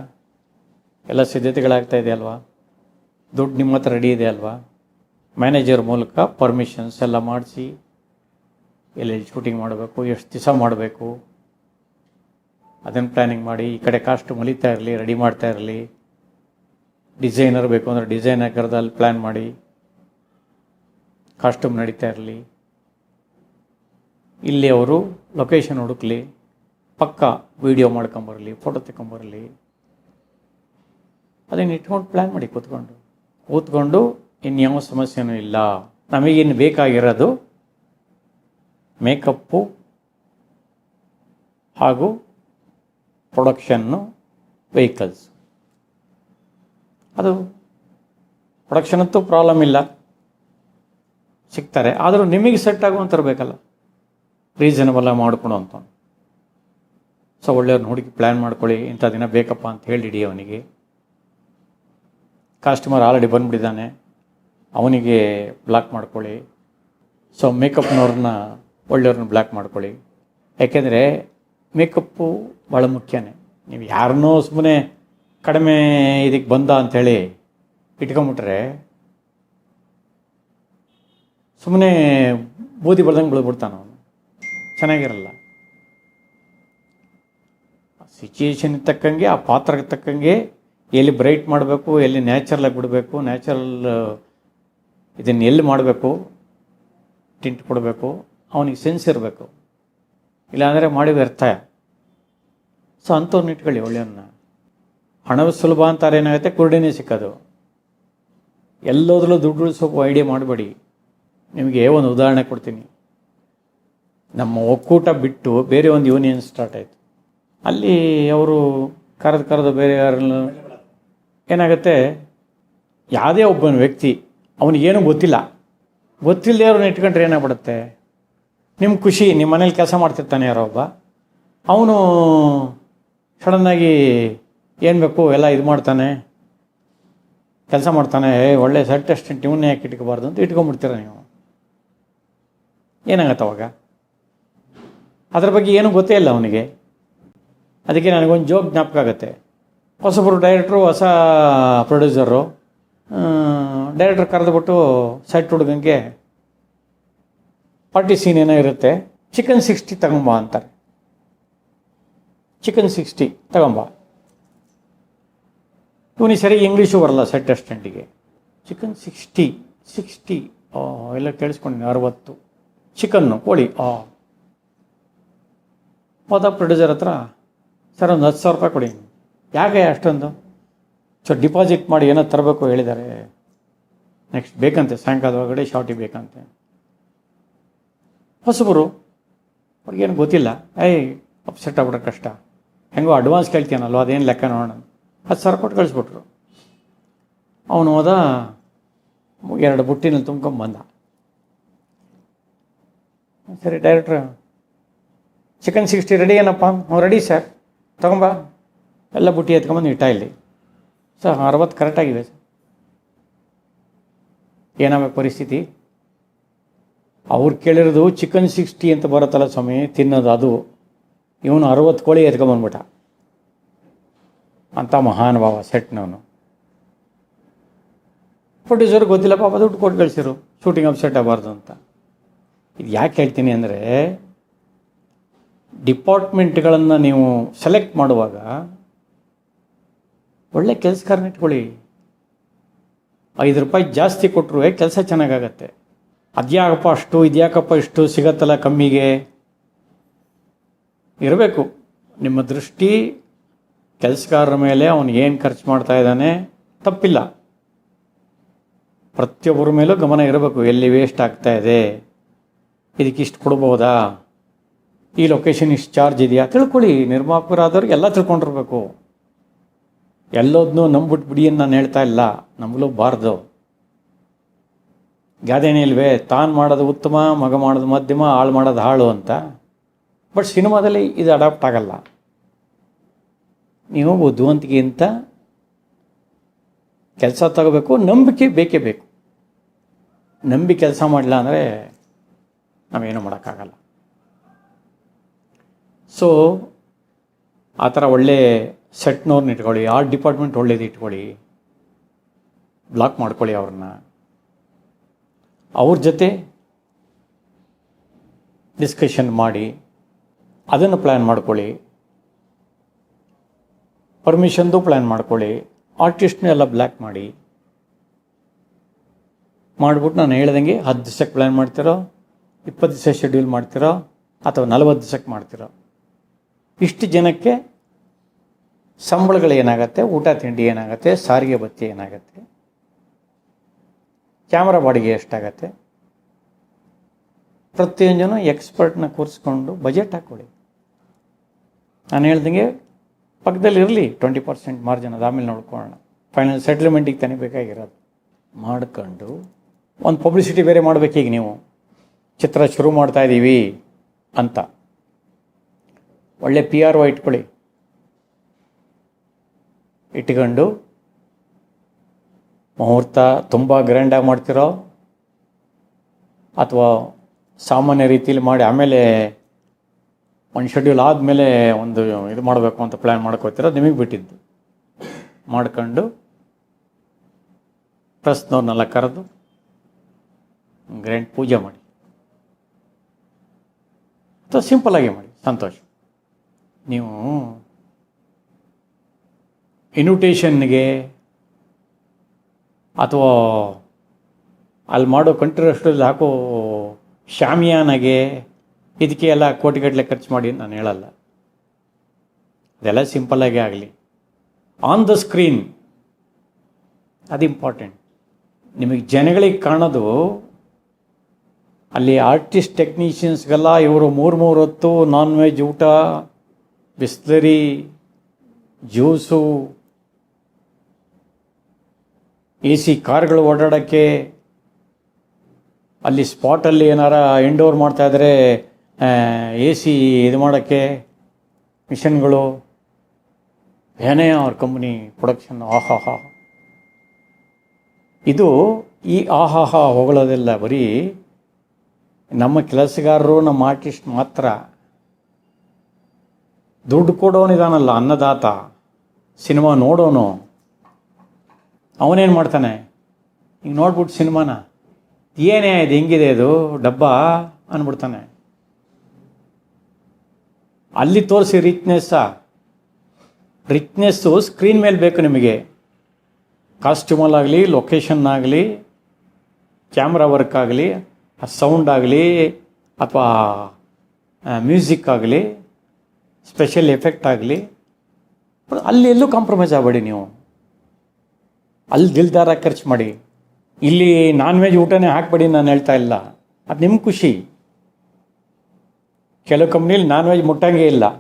ಎಲ್ಲ ಸಿದ್ಧತೆಗಳಾಗ್ತಾ ಇದೆ ಅಲ್ವಾ ದುಡ್ಡು ನಿಮ್ಮ ಹತ್ರ ರೆಡಿ ಇದೆ ಅಲ್ವಾ? ಮ್ಯಾನೇಜರ್ ಮೂಲಕ ಪರ್ಮಿಷನ್ಸ್ ಎಲ್ಲ ಮಾಡಿಸಿ, ಎಲ್ಲೆಲ್ಲಿ ಶೂಟಿಂಗ್ ಮಾಡಬೇಕು, ಎಷ್ಟು ದಿವಸ ಮಾಡಬೇಕು? ಅದನ್ನು ಪ್ಲ್ಯಾನಿಂಗ್ ಮಾಡಿ, ಈ ಕಡೆ ಕಾಸ್ಟ್ ಮುಲಿತಾ ಇರಲಿ ರೆಡಿ ಮಾಡ್ತಾ ಇರಲಿ. ಡಿಸೈನರ್ ಬೇಕು ಅಂದರೆ ಡಿಸೈನ್ ಕರೆದಲ್ಲಿ ಪ್ಲ್ಯಾನ್ ಮಾಡಿ. ಕಾಸ್ಟ್ಯೂಮ್ ನಡೀತಾ ಇರಲಿ. ಇಲ್ಲಿ ಅವರು ಲೊಕೇಶನ್ ಹುಡುಕ್ಲಿ. ಪಕ್ಕ ವೀಡಿಯೋ ಮಾಡ್ಕೊಂಬರಲಿ ಫೋಟೋ ತಗೊಂಬರಲಿ ಅದನ್ನು ಇಟ್ಕೊಂಡು ಪ್ಲ್ಯಾನ್ ಮಾಡಿ ಕೂತ್ಕೊಂಡು. ಕೂತ್ಕೊಂಡು ಇನ್ಯಾವ ಸಮಸ್ಯೆನೂ ಇಲ್ಲ. ನಮಗೇನು ಬೇಕಾಗಿರೋದು ಮೇಕಪ್ಪು ಹಾಗೂ ಪ್ರೊಡಕ್ಷನ್ನು ವೆಹಿಕಲ್ಸ್ ಅದು ಪ್ರೊಡಕ್ಷನ್ ಅಂತೂ ಪ್ರಾಬ್ಲಮ್ ಇಲ್ಲ. ಸಿಗ್ತಾರೆ. ಆದರೂ ನಿಮಗೆ ಸೆಟ್ ಆಗುವಂತಿರಬೇಕಲ್ಲ ರೀಸನಬಲ್ ಮಾಡ್ಕೊಡು ಅಂತ. ಸೊ ಒಳ್ಳೆಯವ್ರನ್ನ ಹುಡುಕಿ ಪ್ಲ್ಯಾನ್ ಮಾಡ್ಕೊಳ್ಳಿ, ಇಂಥ ದಿನ ಬೇಕಪ್ಪ ಅಂತ ಹೇಳಿಡಿ ಅವನಿಗೆ. ಕಸ್ಟಮರ್ ಆಲ್ರೆಡಿ ಬಂದುಬಿಟ್ಟಿದ್ದಾನೆ. ಅವನಿಗೆ ಬ್ಲಾಕ್ ಮಾಡ್ಕೊಳ್ಳಿ. ಸೊ ಮೇಕಪ್ನವ್ರನ್ನ ಒಳ್ಳೆಯವ್ರನ್ನ ಬ್ಲಾಕ್ ಮಾಡ್ಕೊಳ್ಳಿ. ಯಾಕೆಂದರೆ ಮೇಕಪ್ಪು ಭಾಳ ಮುಖ್ಯನೇ. ನೀವು ಯಾರನ್ನೋ ಸುಮ್ಮನೆ ಕಡಿಮೆ ಇದಕ್ಕೆ ಬಂದ ಅಂಥೇಳಿ ಇಟ್ಕೊಂಬಿಟ್ರೆ ಸುಮ್ಮನೆ ಬೂದಿ ಬರ್ದಂಗೆ ಬೆಳೆದ್ಬಿಡ್ತಾನೆ ಅವನು. ಚೆನ್ನಾಗಿರಲ್ಲ. ಸಿಚುಯೇಷನ್ ತಕ್ಕಂಗೆ, ಆ ಪಾತ್ರಕ್ಕೆ ತಕ್ಕಂಗೆ ಎಲ್ಲಿ ಬ್ರೈಟ್ ಮಾಡಬೇಕು, ಎಲ್ಲಿ ನ್ಯಾಚುರಲಾಗಿ ಬಿಡಬೇಕು ನ್ಯಾಚುರಲ್ ಇದನ್ನು ಎಲ್ಲಿ ಮಾಡಬೇಕು ಟಿಂಟ್ ಕೊಡಬೇಕು, ಅವನಿಗೆ ಸೆನ್ಸ್ ಇರಬೇಕು. ಇಲ್ಲಾಂದರೆ ಮಾಡಿ ವ್ಯರ್ಥ. ಸೊ ಅಂಥವ್ರನ್ನ ಇಟ್ಕೊಳ್ಳಿ ಒಳ್ಳೆಯವನ್ನ ಹಣವು ಸುಲಭ ಅಂತಾರೆ ಏನಾಗುತ್ತೆ? ಕುರುಡಿನೇ ಸಿಕ್ಕೋದು. ಎಲ್ಲೋದ್ರಲ್ಲೂ ದುಡ್ಡು ಉಳಿಸೋಕೆ ಐಡಿಯಾ ಮಾಡಬೇಡಿ. ನಿಮಗೆ ಒಂದು ಉದಾಹರಣೆ ಕೊಡ್ತೀನಿ. ನಮ್ಮ ಒಕ್ಕೂಟ ಬಿಟ್ಟು ಬೇರೆ ಒಂದು ಯೂನಿಯನ್ ಸ್ಟಾರ್ಟ್ ಆಯಿತು. ಅಲ್ಲಿ ಅವರು ಕರೆದು ಕರೆದು ಬೇರೆ ಯಾರನ್ನ ಏನಾಗುತ್ತೆ? ಯಾವುದೇ ಒಬ್ಬನ ವ್ಯಕ್ತಿ, ಅವನಿಗೇನು ಗೊತ್ತಿಲ್ಲ. ಗೊತ್ತಿಲ್ಲದೆ ಅವ್ರನ್ನ ಇಟ್ಕೊಂಡ್ರೆ ಏನಾಗ್ಬಿಡುತ್ತೆ? ನಿಮ್ಮ ಖುಷಿ ನಿಮ್ಮ ಮನೇಲಿ ಕೆಲಸ ಮಾಡ್ತಿರ್ತಾನೆ ಯಾರೋ ಒಬ್ಬ. ಅವನು ಸಡನ್ನಾಗಿ ಏನು ಬೇಕು ಎಲ್ಲ ಇದು ಮಾಡ್ತಾನೆ. ಕೆಲಸ ಮಾಡ್ತಾನೆ, ಏ, ಒಳ್ಳೆ ಸೆಟ್ ಅಷ್ಟೆಂಟ್ ಇವನ್ನೇ ಯಾಕೆ ಇಟ್ಕೋಬಾರ್ದು? ಅಂತ ಇಟ್ಕೊಂಡ್ಬಿಡ್ತೀರ ನೀವು? ಏನಾಗತ್ತೆ ಅವಾಗ? ಅದ್ರ ಬಗ್ಗೆ ಏನೂ ಗೊತ್ತೇ ಇಲ್ಲ ಅವನಿಗೆ. ಅದಕ್ಕೆ ನನಗೊಂದು ಜೋಕ್ ಜ್ಞಾಪಕ ಆಗುತ್ತೆ. ಹೊಸಬ್ರು ಡೈರೆಕ್ಟ್ರು ಹೊಸ ಪ್ರೊಡ್ಯೂಸರು ಡೈರೆಕ್ಟ್ರ್ ಕರೆದುಬಿಟ್ಟು ಸೆಟ್ ಹುಡುಗಂಗೆ ಪಾರ್ಟಿ ಸೀನ್ ಏನೋ ಇರುತ್ತೆ ಚಿಕನ್ ಸಿಕ್ಸ್ಟಿ ತಗೊಂಬ ಅಂತಾರೆ. ಚಿಕನ್ ಸಿಕ್ಸ್ಟಿ ತಗೊಂಬ ಇವನಿಗೆ ಸರಿ ಇಂಗ್ಲೀಷು ಬರಲ್ಲ ಸೆಟ್ ಅಸ್ಟೆಂಟಿಗೆ ಚಿಕನ್ ಸಿಕ್ಸ್ಟಿ ಸಿಕ್ಸ್ಟಿ ಎಲ್ಲ ಕೇಳಿಸ್ಕೊಂಡಿನಿ, ಅರವತ್ತು. ಚಿಕನ್ನು ಕೋಳಿ, ಆ. ಹೋದ ಪ್ರೊಡ್ಯೂಸರ್ ಹತ್ರ ಸರ್, ಒಂದು ಹತ್ತು ಸಾವಿರ ರೂಪಾಯಿ ಕೊಡಿ. ಯಾಕೆ ಅಷ್ಟೊಂದು? ಸೊ ಡಿಪಾಸಿಟ್ ಮಾಡಿ ಏನೋ ತರಬೇಕು ಹೇಳಿದ್ದಾರೆ. ನೆಕ್ಸ್ಟ್ ಬೇಕಂತೆ, ಸಾಯಂಕಾಲದ ಒಳಗಡೆ ಶಾರ್ಟಿಗೆ ಬೇಕಂತೆ. ಹೊಸಬರು ಅವ್ರಿಗೇನು ಗೊತ್ತಿಲ್ಲ. ಏಯ್ ಅಪ್ಸೆಟ್ ಆಗ್ಬಿಡೋ ಕಷ್ಟ. ಹೆಂಗೋ ಅಡ್ವಾನ್ಸ್ ಕೇಳ್ತೀನಲ್ವ, ಅದೇನು ಲೆಕ್ಕ ನೋಡೋಣ ಹತ್ತು ಸಾವಿರ ಕೊಟ್ಟು ಕಳಿಸ್ಬಿಟ್ರು. ಅವನು ಹೋದ, ಎರಡು ಬುಟ್ಟಿನಲ್ಲಿ ತುಂಬ್ಕೊಂಬಂದ ಸರಿ ಡೈರೆಕ್ಟ್ರ್ ಚಿಕನ್ ಸಿಕ್ಸ್ಟಿ ರೆಡಿ ಏನಪ್ಪ? ಅವ್ನು ರೆಡಿ ಸರ್ ತಗೊಂಬ. ಎಲ್ಲ ಬುಟ್ಟಿ ಎತ್ಕೊಂಬಂದು ಇಟ್ಟ ಇಲ್ಲಿ. ಸರ್, ಅರವತ್ತು ಕರೆಕ್ಟಾಗಿದೆ ಸರ್. ಏನಾಗಬೇಕು ಪರಿಸ್ಥಿತಿ? ಅವ್ರು ಕೇಳಿರೋದು ಚಿಕನ್ ಸಿಕ್ಸ್ಟಿ ಅಂತ ಬರುತ್ತಲ್ಲ ಸ್ವಾಮಿ, ತಿನ್ನೋದು ಅದು. ಇವನು ಅರವತ್ತು ಕೋಳಿ ಎತ್ಕೊಂಬಂದ್ಬಿಟ್ಟ. ಅಂಥ ಮಹಾನುಭಾವ ಸೆಟ್ನವನು ಪ್ರೊಡ್ಯೂಸರ್ ಗೊತ್ತಿಲ್ಲ ಪಾಪ, ದುಡ್ಡು ಕೊಟ್ಟು ಕಳಿಸಿರು. ಶೂಟಿಂಗ್ ಅಪ್ಸೆಟ್ ಆಗಬಾರ್ದು ಅಂತ. ಇದು ಯಾಕೆ ಹೇಳ್ತೀನಿ ಅಂದರೆ ಡಿಪಾರ್ಟ್ಮೆಂಟ್ಗಳನ್ನು ನೀವು ಸೆಲೆಕ್ಟ್ ಮಾಡುವಾಗ ಒಳ್ಳೆ ಕೆಲಸಗಾರನ ಇಟ್ಕೊಳ್ಳಿ. ಐದು ರೂಪಾಯಿ ಜಾಸ್ತಿ ಕೊಟ್ಟರು ಕೆಲಸ ಚೆನ್ನಾಗಾಗತ್ತೆ. ಅದ್ಯಾಕಪ್ಪ ಅಷ್ಟು, ಇದ್ಯಾಕಪ್ಪ ಇಷ್ಟು, ಸಿಗತ್ತಲ್ಲ ಕಮ್ಮಿಗೆ? ಇರಬೇಕು. ನಿಮ್ಮ ದೃಷ್ಟಿ ಕೆಲಸಗಾರರ ಮೇಲೆ, ಅವನು ಏನು ಖರ್ಚು ಮಾಡ್ತಾ ಇದ್ದಾನೆ ತಪ್ಪಿಲ್ಲ. ಪ್ರತಿಯೊಬ್ಬರ ಮೇಲೂ ಗಮನ ಇರಬೇಕು. ಎಲ್ಲಿ ವೇಸ್ಟ್ ಆಗ್ತಾ ಇದೆ? ಇದಕ್ಕಿಷ್ಟು ಕೊಡ್ಬೋದಾ? ಈ ಲೊಕೇಶನ್ ಇಷ್ಟು ಚಾರ್ಜ್ ಇದೆಯಾ? ತಿಳ್ಕೊಳ್ಳಿ ನಿರ್ಮಾಪಕರಾದವ್ರಿಗೆ ಎಲ್ಲ ತಿಳ್ಕೊಂಡಿರ್ಬೇಕು. ಎಲ್ಲೋದ್ನೂ ನಂಬಿಟ್ಬಿಡಿ ಅಂತ ನಾನು ಹೇಳ್ತಾ ಇಲ್ಲ. ನಂಬಲೂಬಾರ್ದು ಗಾದೆನೇ ಇಲ್ವೇ, ತಾನು ಮಾಡೋದು ಉತ್ತಮ, ಮಗ ಮಾಡೋದು ಮಧ್ಯಮ ಹಾಳು ಮಾಡೋದು ಹಾಳು ಅಂತ. ಬಟ್ ಸಿನಿಮಾದಲ್ಲಿ ಇದು ಅಡಾಪ್ಟ್ ಆಗಲ್ಲ. ನೀವು ಬುದ್ಧಿವಂತಿಕೆಯಿಂದ ಕೆಲಸ ತಗೋಬೇಕು, ನಂಬಿಕೆ ಬೇಕೇ ಬೇಕು. ನಂಬಿ ಕೆಲಸ ಮಾಡಲಿಲ್ಲ ಅಂದರೆ ನಾವೇನು ಮಾಡೋಕ್ಕಾಗಲ್ಲ. ಸೊ ಆ ಥರ ಒಳ್ಳೆ ಸೆಟ್ನವ್ರನ್ನ ಇಟ್ಕೊಳ್ಳಿ ಆರ್ಟ್ ಡಿಪಾರ್ಟ್ಮೆಂಟ್ ಒಳ್ಳೇದು ಇಟ್ಕೊಳ್ಳಿ ಬ್ಲಾಕ್ ಮಾಡ್ಕೊಳ್ಳಿ ಅವ್ರನ್ನ. ಅವ್ರ ಜೊತೆ ಡಿಸ್ಕಷನ್ ಮಾಡಿ, ಅದನ್ನು ಪ್ಲ್ಯಾನ್ ಮಾಡ್ಕೊಳ್ಳಿ. ಪರ್ಮಿಷನ್ದು ಪ್ಲ್ಯಾನ್ ಮಾಡ್ಕೊಳ್ಳಿ ಆರ್ಟಿಸ್ಟ್ನೆಲ್ಲ ಬ್ಲ್ಯಾಕ್ ಮಾಡಿ. ಮಾಡಿಬಿಟ್ಟು ನಾನು ಹೇಳ್ದಂಗೆ ಹತ್ತು ದಿವ್ಸಕ್ಕೆ ಪ್ಲ್ಯಾನ್ ಮಾಡ್ತಿರೋ, ಇಪ್ಪತ್ತು ದಿವಸ ಶೆಡ್ಯೂಲ್ ಮಾಡ್ತಿರೋ, ಅಥವಾ ನಲವತ್ತು ದಿವಸಕ್ಕೆ ಮಾಡ್ತಿರೋ. ಇಷ್ಟು ಜನಕ್ಕೆ ಸಂಬಳಗಳು ಏನಾಗುತ್ತೆ ಊಟ, ತಿಂಡಿ ಏನಾಗುತ್ತೆ? ಸಾರಿಗೆ ಬತ್ತಿ ಏನಾಗುತ್ತೆ? ಕ್ಯಾಮ್ರಾ ಬಾಡಿಗೆ ಎಷ್ಟಾಗತ್ತೆ? ಪ್ರತಿಯೊಂದನ್ನು ಎಕ್ಸ್ಪರ್ಟ್ನ ಕೂರಿಸ್ಕೊಂಡು ಬಜೆಟ್ ಹಾಕ್ಕೊಡಿ ನಾನು ಹೇಳ್ದಂಗೆ ಪಕ್ಕದಲ್ಲಿ ಇರಲಿ ಟ್ವೆಂಟಿ ಪರ್ಸೆಂಟ್ ಮಾರ್ಜಿನ್ ಅದು ಆಮೇಲೆ ನೋಡ್ಕೊಳ್ಳೋಣ. ಫೈನಲ್ ಸೆಟ್ಲ್ಮೆಂಟಿಗೆ ತಾನೇ ಬೇಕಾಗಿರೋದು. ಮಾಡ್ಕೊಂಡು ಒಂದು ಪಬ್ಲಿಸಿಟಿ ಬೇರೆ ಮಾಡಬೇಕೀಗ ನೀವು. ಚಿತ್ರ ಶುರು ಮಾಡ್ತಾ ಇದ್ದೀವಿ ಅಂತ. ಒಳ್ಳೆ ಪಿ ಆರ್ ಒ ಇಟ್ಕೊಳ್ಳಿ. ಇಟ್ಕೊಂಡು ಮುಹೂರ್ತ ತುಂಬ ಗ್ರ್ಯಾಂಡಾಗಿ ಮಾಡ್ತಿರೋ ಅಥವಾ ಸಾಮಾನ್ಯ ರೀತಿಯಲ್ಲಿ ಮಾಡಿ ಆಮೇಲೆ ಒಂದು ಶೆಡ್ಯೂಲ್ ಆದಮೇಲೆ ಒಂದು ಇದು ಮಾಡಬೇಕು ಅಂತ ಪ್ಲ್ಯಾನ್ ಮಾಡ್ಕೋತಿರೋ ನಿಮಗೆ ಬಿಟ್ಟಿದ್ದು. ಮಾಡ್ಕೊಂಡು ಪ್ರಸ್ನವ್ರನ್ನೆಲ್ಲ ಕರೆದು ಗ್ರ್ಯಾಂಡ್ ಪೂಜೆ ಮಾಡಿ. ಅಥವಾ ಆಗಿ ಮಾಡಿ, ಸಂತೋಷ. ನೀವು ಇನ್ವಿಟೇಷನ್ಗೆ ಅಥವಾ ಅಲ್ಲಿ ಮಾಡೋ ಕಂಟ್ರಸ್ಟಲ್ಲಿ ಹಾಕೋ ಶಾಮಿಯಾನಗೆ ಇದಕ್ಕೆ ಎಲ್ಲ ಕೋಟಿಗಟ್ಟಲೆ ಖರ್ಚು ಮಾಡಿ ನಾನು ಹೇಳಲ್ಲ. ಅದೆಲ್ಲ ಸಿಂಪಲ್ಲಾಗಿ ಆಗಲಿ. ಆನ್ ದ ಸ್ಕ್ರೀನ್ ಅದು ಇಂಪಾರ್ಟೆಂಟ್ ನಿಮಗೆ ಜನಗಳಿಗೆ ಕಾಣೋದು, ಅಲ್ಲಿ ಆರ್ಟಿಸ್ಟ್ ಟೆಕ್ನಿಷಿಯನ್ಸ್ಗೆಲ್ಲ ಇವರು ಮೂರು ಮೂರು ಹೊತ್ತು ನಾನ್ ವೆಜ್ ಊಟ ಬಿಸ್ಲರಿ ಜ್ಯೂಸು ಎ ಸಿ ಕಾರ್ಗಳು ಓಡಾಡೋಕ್ಕೆ ಅಲ್ಲಿ ಸ್ಪಾಟಲ್ಲಿ ಏನಾರ ಇಂಡೋರ್ ಮಾಡ್ತಾಯಿದ್ರೆ ಎ ಸಿ ಇದು ಮಾಡೋಕ್ಕೆ ಮಿಷನ್ಗಳು ಏನೇ ಅವ್ರ ಕಂಪ್ನಿ ಪ್ರೊಡಕ್ಷನ್ ಆಹಾಹಾ. ಇದು ಈ ಆಹಾಹಾ ಹೊಗಳೋದೆಲ್ಲ, ಬರೀ ನಮ್ಮ ಕೆಲಸಗಾರರು, ನಮ್ಮ ಆರ್ಟಿಸ್ಟ್ ಮಾತ್ರ ದುಡ್ಡು ಕೊಡೋನಿದಾನಲ್ಲ ಅನ್ನದಾತ, ಸಿನಿಮಾ ನೋಡೋನು. ಅವನೇನು ಮಾಡ್ತಾನೆ? ಈಗ ನೋಡ್ಬಿಟ್ಟು ಸಿನಿಮಾನ. ಏನೇ ಇದು ಹೆಂಗಿದೆ ಅದು ಡಬ್ಬ ಅಂದ್ಬಿಡ್ತಾನೆ ಅಲ್ಲಿ ತೋರಿಸಿ ರಿಚ್ನೆಸ್ಸ ರಿಚ್ನೆಸ್ಸು ಸ್ಕ್ರೀನ್ ಮೇಲೆ ಬೇಕು ನಿಮಗೆ. ಲೊಕೇಶನ್ ಆಗಲಿ ಕ್ಯಾಮ್ರಾ ವರ್ಕ್ ಆಗಲಿ ಸೌಂಡ್ ಆಗಲಿ, ಅಥವಾ ಮ್ಯೂಸಿಕ್ ಆಗಲಿ ಸ್ಪೆಷಲ್ ಎಫೆಕ್ಟ್ ಆಗಲಿ ಅಲ್ಲಿ ಎಲ್ಲೂ ಕಾಂಪ್ರಮೈಸ್ ಆಗಬೇಡಿ ನೀವು. ಅಲ್ಲಿ ದಿಲ್ದಾರ ಖರ್ಚು ಮಾಡಿ. ಇಲ್ಲಿ ನಾನ್ ವೆಜ್ ಊಟನೇ ಹಾಕಬೇಡಿ ನಾನು ಹೇಳ್ತಾ ಇಲ್ಲ. ಅದು ನಿಮ್ಮ ಖುಷಿ. ಕೆಲವು ಕಂಪ್ನಿಲಿ ನಾನ್ ವೆಜ್ ಮುಟ್ಟಂಗೆ ಇಲ್ಲ.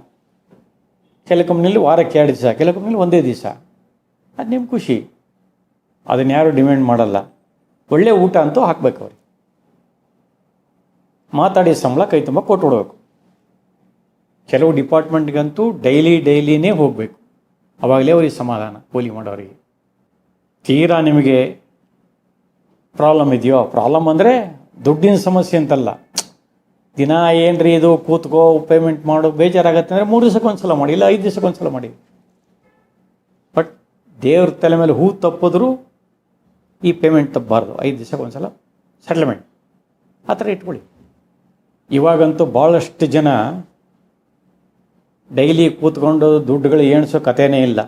ಕೆಲವು ಕಂಪ್ನಿಲಿ ವಾರಕ್ಕೆ ಎರಡು ದಿವಸ, ಕೆಲವು ಕಂಪ್ನಿಲಿ ಒಂದೇ ದಿವಸ. ಅದು ನಿಮ್ಮ ಖುಷಿ. ಅದನ್ನ ಯಾರು ಡಿಮ್ಯಾಂಡ್ ಮಾಡಲ್ಲ. ಒಳ್ಳೆ ಊಟ ಅಂತೂ ಹಾಕಬೇಕು ಅವ್ರಿಗೆ. ಮಾತಾಡಿ ಸಂಬಳ ಕೈ ತುಂಬ ಕೊಟ್ಟು ಕೆಲವು ಡಿಪಾರ್ಟ್ಮೆಂಟ್ಗಂತೂ ಡೈಲಿ ಡೈಲಿನೇ ಹೋಗಬೇಕು. ಅವಾಗಲೇ ಅವ್ರಿಗೆ ಸಮಾಧಾನ ಕೂಲಿ ಮಾಡೋರಿಗೆ. ತೀರಾ ನಿಮಗೆ ಪ್ರಾಬ್ಲಮ್ ಇದೆಯೋ? ಪ್ರಾಬ್ಲಮ್ ಅಂದರೆ ದುಡ್ಡಿನ ಸಮಸ್ಯೆ ಅಂತಲ್ಲ. ದಿನ ಏನ್ರಿ ಇದು ಕೂತ್ಕೋ, ಪೇಮೆಂಟ್ ಮಾಡೋ, ಬೇಜಾರಾಗತ್ತೆ ಅಂದರೆ ಮೂರು ದಿವಸಕ್ಕೆ ಒಂದ್ಸಲ ಮಾಡಿ, ಇಲ್ಲ ಐದು ದಿವಸಕ್ಕೆ ಒಂದ್ಸಲ ಮಾಡಿ. ಬಟ್ ದೇವ್ರ ತಲೆ ಮೇಲೆ ಹೂ ತಪ್ಪಿದ್ರೂ ಈ ಪೇಮೆಂಟ್ ತಪ್ಪಬಾರ್ದು ಐದು ದಿವಸಕ್ಕೆ ಒಂದ್ಸಲ ಸೆಟ್ಲ್ಮೆಂಟ್ ಆ ಥರ ಇಟ್ಕೊಳ್ಳಿ. ಇವಾಗಂತೂ ಭಾಳಷ್ಟು ಜನ ಡೈಲಿ ಕೂತ್ಕೊಂಡು ದುಡ್ಡುಗಳು ಏಣಿಸೋ ಕಥೆನೇ ಇಲ್ಲ.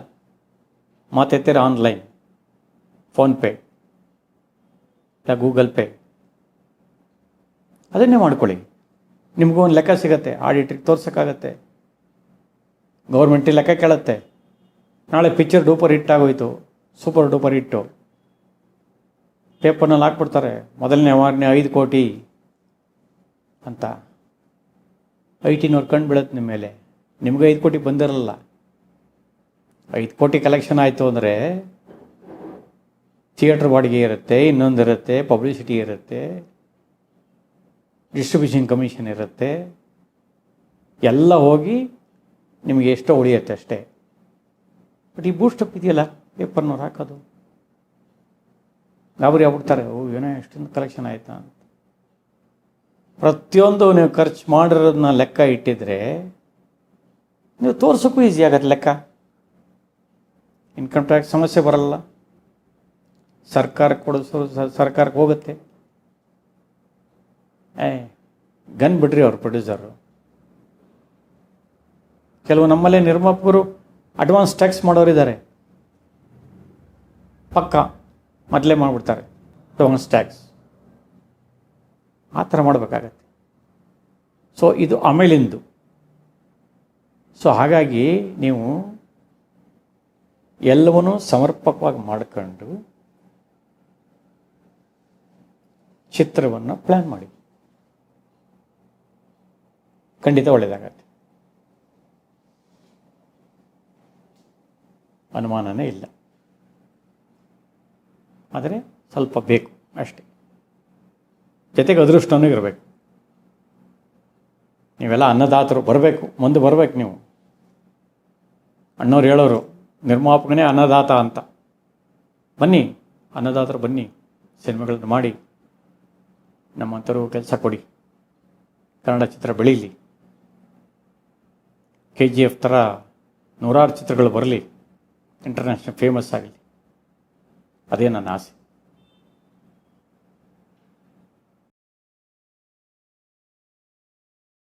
ಮಾತೆತ್ತೀರ ಆನ್ಲೈನ್ ಫೋನ್ಪೇ ಇಲ್ಲ ಗೂಗಲ್ ಪೇ ಅದನ್ನೇ ಮಾಡ್ಕೊಳ್ಳಿ. ನಿಮಗೂ ಒಂದು ಲೆಕ್ಕ ಸಿಗತ್ತೆ ಆಡಿಟ್ರಿಗೆ ತೋರ್ಸೋಕ್ಕಾಗತ್ತೆ. ಗೌರ್ಮೆಂಟಿಗೆ ಲೆಕ್ಕ ಕೇಳುತ್ತೆ. ನಾಳೆ ಪಿಕ್ಚರ್ ಡೂಪರ್ ಹಿಟ್ ಆಗೋಯ್ತು ಸೂಪರ್ ಡೂಪರ್ ಹಿಟ್ಟು ಪೇಪರ್ನಲ್ಲಿ ಹಾಕ್ಬಿಡ್ತಾರೆ, ಮೊದಲನೇ ವಾರನೇ ಐದು ಕೋಟಿ ಅಂತ. ಐ ಟಿನವ್ರು ಕಣ್ಣು ಬೀಳುತ್ತೆ ನಿಮ್ಮ ಮೇಲೆ. ನಿಮ್ಗೆ ಐದು ಕೋಟಿ ಬಂದಿರಲ್ಲ ಐದು ಕೋಟಿ ಕಲೆಕ್ಷನ್ ಆಯಿತು ಅಂದರೆ ಥಿಯೇಟ್ರ್ ಬಾಡಿಗೆ ಇರುತ್ತೆ, ಇನ್ನೊಂದು ಇರುತ್ತೆ ಪಬ್ಲಿಸಿಟಿ ಇರುತ್ತೆ ಡಿಸ್ಟ್ರಿಬ್ಯೂಷನ್ ಕಮಿಷನ್ ಇರುತ್ತೆ. ಎಲ್ಲ ಹೋಗಿ ನಿಮಗೆ ಎಷ್ಟೋ ಉಳಿಯುತ್ತೆ ಅಷ್ಟೇ. ಬಟ್ ಈ ಬೂಸ್ಟಪ್ ಇದೆಯಲ್ಲ ಪೇಪರ್ನವ್ರು ಹಾಕೋದು. ಗಾಬರಿ ಆಗ್ಬಿಡ್ತಾರೆ, ಓ ಏನೋ ಎಷ್ಟೊಂದು ಕಲೆಕ್ಷನ್ ಆಯಿತಾ ಅಂತ. ಪ್ರತಿಯೊಂದು ನೀವು ಖರ್ಚು ಮಾಡಿರೋದನ್ನ ಲೆಕ್ಕ ಇಟ್ಟಿದ್ರೆ ನೀವು ತೋರ್ಸೋಕ್ಕೂ ಈಸಿ ಆಗತ್ತೆ ಲೆಕ್ಕ. ಇನ್ಕಮ್ ಟ್ಯಾಕ್ಸ್ ಸಮಸ್ಯೆ ಬರಲ್ಲ. ಸರ್ಕಾರಕ್ಕೆ ಕೊಡಿಸೋ ಸರ್ಕಾರಕ್ಕೆ ಹೋಗುತ್ತೆ. ಏ, ಗನ್ ಬಿಡ್ರಿ ಅವ್ರು ಪ್ರೊಡ್ಯೂಸರು ಕೆಲವು ನಮ್ಮಲ್ಲೇ ನಿರ್ಮಾಪಕರು ಅಡ್ವಾನ್ಸ್ ಟ್ಯಾಕ್ಸ್ ಮಾಡೋರಿದ್ದಾರೆ. ಪಕ್ಕ, ಮೊದಲೇ ಮಾಡಿಬಿಡ್ತಾರೆ ಅಡ್ವಾನ್ಸ್ ಟ್ಯಾಕ್ಸ್ ಆ ಥರ ಮಾಡಬೇಕಾಗತ್ತೆ. ಸೊ ಇದು ಆಮೇಲಿಂದು ಸೊ ಹಾಗಾಗಿ ನೀವು ಎಲ್ಲವನ್ನೂ ಸಮರ್ಪಕವಾಗಿ ಮಾಡ್ಕೊಂಡು ಚಿತ್ರವನ್ನು ಪ್ಲ್ಯಾನ್ ಮಾಡಿ. ಖಂಡಿತ ಒಳ್ಳೆಯದಾಗತ್ತೆ ಅನುಮಾನನೇ ಇಲ್ಲ. ಆದರೆ ಸ್ವಲ್ಪ ಬೇಕು ಅಷ್ಟೇ. ಜೊತೆಗೆ ಅದೃಷ್ಟವೂ ಇರಬೇಕು. ನೀವೆಲ್ಲ ಅನ್ನದಾತರು, ಬರಬೇಕು, ಮುಂದೆ ಬರಬೇಕು ನೀವು. ಅಣ್ಣವ್ರು ಹೇಳೋರು, ನಿರ್ಮಾಪಕನೇ ಅನ್ನದಾತ ಅಂತ. ಬನ್ನಿ, ಅನ್ನದಾತರು ಬನ್ನಿ ಸಿನಿಮಾಗಳನ್ನು ಮಾಡಿ, ನಮ್ಮಂಥವ್ರು ಕೆಲಸ ಕೊಡಿ. ಕನ್ನಡ ಚಿತ್ರ ಬೆಳೀಲಿ. ಕೆ ಜಿ ಎಫ್ ಥರ ನೂರಾರು ಚಿತ್ರಗಳು ಬರಲಿ, ಇಂಟರ್ನ್ಯಾಷನಲ್ ಫೇಮಸ್ ಆಗಲಿ. ಅದೇ ನನ್ನ ಆಸೆ.